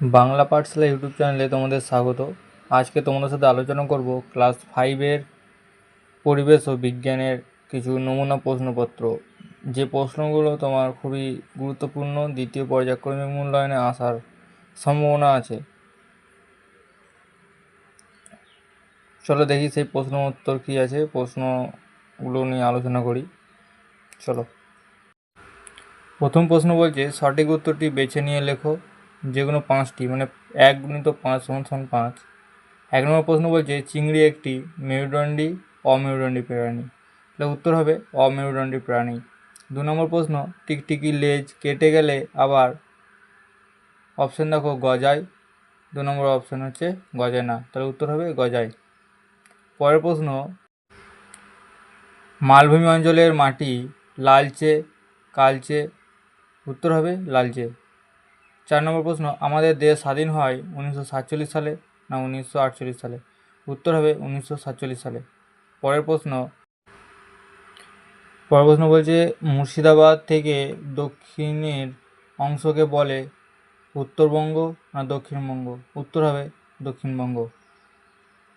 বাংলা পাঠশালা YouTube চ্যানেলে তোমাদের স্বাগত। আজকে তোমাদের সাথে আলোচনা করব ক্লাস ফাইভের পরিবেশ ও বিজ্ঞানের কিছু নমুনা প্রশ্নপত্র। যে প্রশ্নগুলো তোমার খুবই গুরুত্বপূর্ণ, দ্বিতীয় পর্যায়ক্রমিক মূল্যায়নে আসার সম্ভাবনা আছে। চলো দেখি সেই প্রশ্ন উত্তর কী আছে, প্রশ্নগুলো নিয়ে আলোচনা করি। চলো। প্রথম প্রশ্ন বলছে, সঠিক উত্তরটি বেছে নিয়ে লেখো। যে কোনো পাঁচটি মানে এক গুণিত পাঁচ সমান সমান পাঁচ। এক নম্বর প্রশ্ন বলছে, চিংড়ি একটি মেরুদণ্ডী, অমেরুদণ্ডী প্রাণী। তাহলে উত্তর হবে, অমেরুদণ্ডী প্রাণী। দু নম্বর প্রশ্ন, টিকটিকি লেজ কেটে গেলে আবার অপশান দেখো, গজায়। দু নম্বর অপশান হচ্ছে, গজায় না। তাহলে উত্তর হবে, গজায়। পরের প্রশ্ন, মালভূমি অঞ্চলের মাটি লালচে, কালচে? উত্তর হবে, লালচে। চার নম্বর প্রশ্ন, আমাদের দেশ স্বাধীন হয় উনিশশো সাতচল্লিশ সালে না উনিশশো আটচল্লিশ সালে? উত্তর হবে উনিশশো সাতচল্লিশ সালে। পরের প্রশ্ন পরের প্রশ্ন বলছে, মুর্শিদাবাদ থেকে দক্ষিণের অংশকে বলে উত্তরবঙ্গ না দক্ষিণবঙ্গ? উত্তর হবে দক্ষিণবঙ্গ।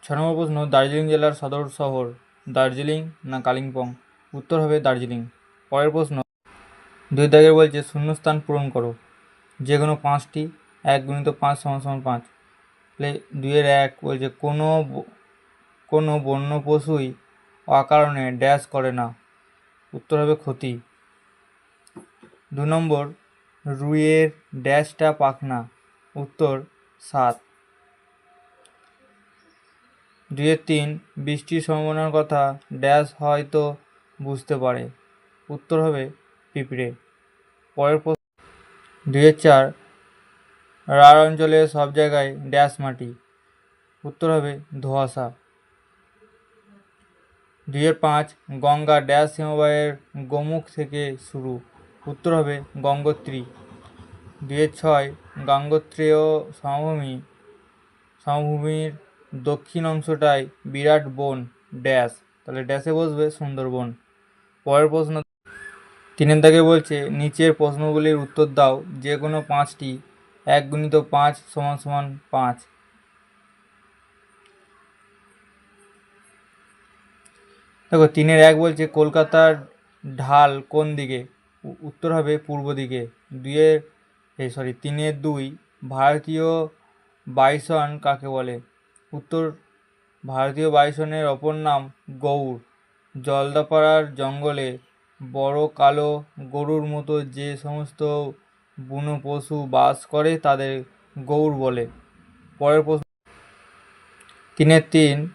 ছ নম্বর প্রশ্ন, দার্জিলিং জেলার সদর শহর দার্জিলিং না কালিম্পং? উত্তর হবে দার্জিলিং। পরের প্রশ্ন, দুই দাগের বলছে, শূন্যস্থান পূরণ করো। যে কোনো পাঁচটি, এক গুণিত পাঁচ সমান সমান পাঁচ। তাহলে দুইয়ের এক বলছে কোনো কোনো বন্য পশুই অকারণে ড্যাশ করে না। উত্তর হবে ক্ষতি। দু নম্বর, রুইয়ের ড্যাশটা পাখনা উত্তর সাত। দুইয়ের তিন, বৃষ্টির সম্ভাবনার কথা ড্যাশ হয়তো বুঝতে পারে। উত্তর হবে পিঁপড়ে। পরের দুইয়ের চার রাঢ় অঞ্চলে সব জায়গায় ড্যাশ মাটি। উত্তর হবে ধোঁয়াশা। দুইয়ের পাঁচ, গঙ্গা ড্যাশ হিমবাহের গোমুখ থেকে শুরু। উত্তর হবে গঙ্গোত্রী। দুইয়ের ছয়, গঙ্গোত্রেয় সমভূমি, সমভূমির দক্ষিণ অংশটায় বিরাট বন, ড্যাশ। তাহলে ড্যাশে বসবে সুন্দরবন। পরের প্রশ্ন তিনের দাগে বলছে, নিচের প্রশ্নগুলির উত্তর দাও যে কোনো পাঁচটি এক গুণিত পাঁচ সমান সমান পাঁচ। দেখো, তিনের এক বলছে, কলকাতার ঢাল কোন দিকে? উত্তর হবে পূর্ব দিকে। দুইয়ের সরি তিনের দুই, ভারতীয় বাইসন কাকে বলে? উত্তর, ভারতীয় বাইসনের অপর নাম গৌড়। জলদাপাড়ার জঙ্গলে বড় কালো গরুর মতো যে সমস্ত বুনো পশু বাস করে তাদের গৌড় বলে। পরের প্রশ্ন। তিনের তিন,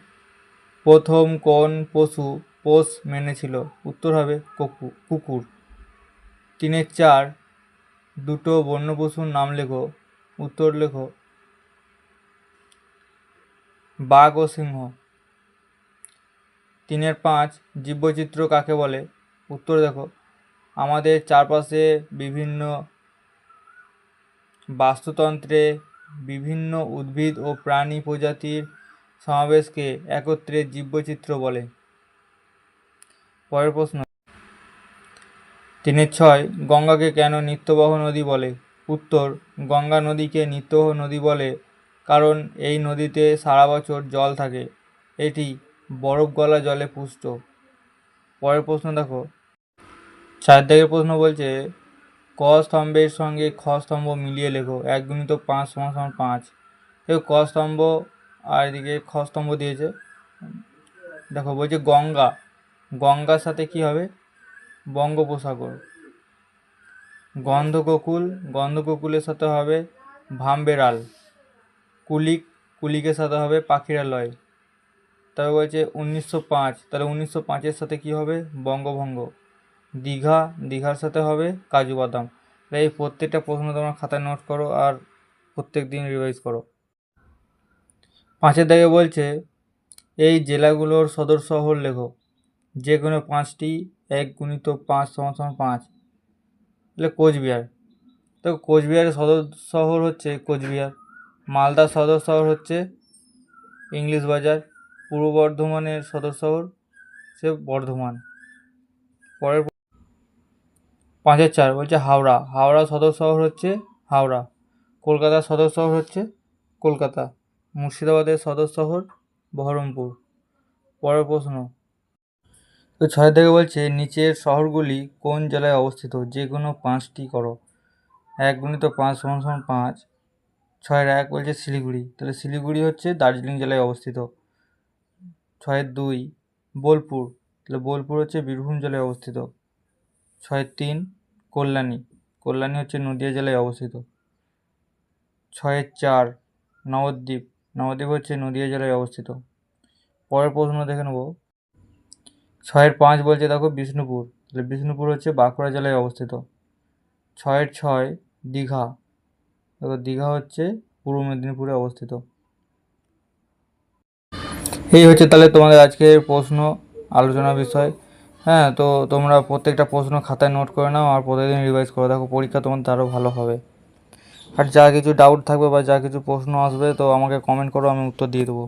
প্রথম কোন পশু পোষ মেনেছিল? উত্তর হবে কুকু- কুকুর। তিনের চার, দুটো বন্য পশুর নাম লেখো। উত্তর লেখো। বাঘ ও সিংহ। তিনের পাঁচ জীববৈচিত্র্য কাকে বলে? উত্তর দেখো। আমাদের চারপাশে বিভিন্ন বাস্তুতন্ত্রে বিভিন্ন উদ্ভিদ ও প্রাণী প্রজাতির সমাবেশকে একত্রে জীববৈচিত্র্য বলে। পরের প্রশ্ন। তিনের ছয়, গঙ্গাকে কেন নিত্যবহ নদী বলে? উত্তর, গঙ্গা নদীকে নিত্যবহ নদী বলে কারণ এই নদীতে সারা বছর জল থাকে। এটি বরফ গলা জলে পুষ্ট। পরের প্রশ্ন দেখো। চার দাগের প্রশ্ন বলছে, ক স্তম্ভের সঙ্গে খ স্তম্ভ মিলিয়ে লেখো, এক গুণিত পাঁচ সমান সমান পাঁচ। দেখো, ক স্তম্ভ আর এদিকে খ স্তম্ভ দিয়েছে। দেখো, বলছে গঙ্গা। গঙ্গার সাথে কি হবে? বঙ্গোপসাগর। গন্ধককুল গন্ধককুলের সাথে হবে ভামবেড়াল কুলিক, কুলিকের সাথে হবে পাখিরালয়। তবে বলছে উনিশশো পাঁচ, তাহলে উনিশশো পাঁচের সাথে কি হবে? বঙ্গভঙ্গ। দীঘা, দীঘার সাথে হবে কাজু বাদাম। এই প্রত্যেকটা প্রশ্ন তোমার খাতায় নোট করো আর প্রত্যেক দিন রিভাইজ করো। পাঁচের দাগে বলছে, এই জেলাগুলোর সদর শহর লেখো যে কোনো পাঁচটি এক গুণিত পাঁচ সমান পাঁচ। তাহলে কোচবিহার। তো কোচবিহারের সদর শহর হচ্ছে কোচবিহার, মালদার সদর শহর হচ্ছে ইংলিশ বাজার, পূর্ব বর্ধমানের সদর শহর সে বর্ধমান। পরের পাঁচের চার, বলছে হাওড়া। হাওড়া সদর শহর হচ্ছে হাওড়া। কলকাতার সদর শহর হচ্ছে কলকাতা। মুর্শিদাবাদের সদর শহর বহরমপুর। পরের প্রশ্ন। তো ছয় থেকে বলছে, নিচের শহরগুলি কোন জেলায় অবস্থিত? যে কোনো পাঁচটি করো। এক গুণিত পাঁচ সমান সমান পাঁচ। ছয়ের এক বলছে শিলিগুড়ি। তাহলে শিলিগুড়ি হচ্ছে দার্জিলিং জেলায় অবস্থিত। ছয়ের দুই, বোলপুর। তাহলে বোলপুর হচ্ছে বীরভূম জেলায় অবস্থিত। ছয়ের তিন কল্যাণী। কল্যাণী হচ্ছে নদিয়া জেলায় অবস্থিত। ছয়ের চার নবদ্বীপ। নবদ্বীপ হচ্ছে নদিয়া জেলায় অবস্থিত। পরের প্রশ্ন দেখে নেব। ছয়ের পাঁচ বলছে দেখো বিষ্ণুপুর। তাহলে বিষ্ণুপুর হচ্ছে বাঁকুড়া জেলায় অবস্থিত। ছয়ের ছয় দীঘা। দেখো দীঘা হচ্ছে পূর্ব মেদিনীপুরে অবস্থিত। এই হচ্ছে তাহলে তোমাদের আজকের প্রশ্ন আলোচনা বিষয়। হ্যাঁ তো তোমরা প্রত্যেকটা প্রশ্ন খাতায় নোট করে নাও আর প্রতিদিন রিভাইজ করে দেখো, পরীক্ষা তোমার আরও ভালো হবে। আর যা কিছু ডাউট থাকবে বা যা কিছু প্রশ্ন আসবে, তো আমাকে কমেন্ট করো, আমি উত্তর দিয়ে দেবো।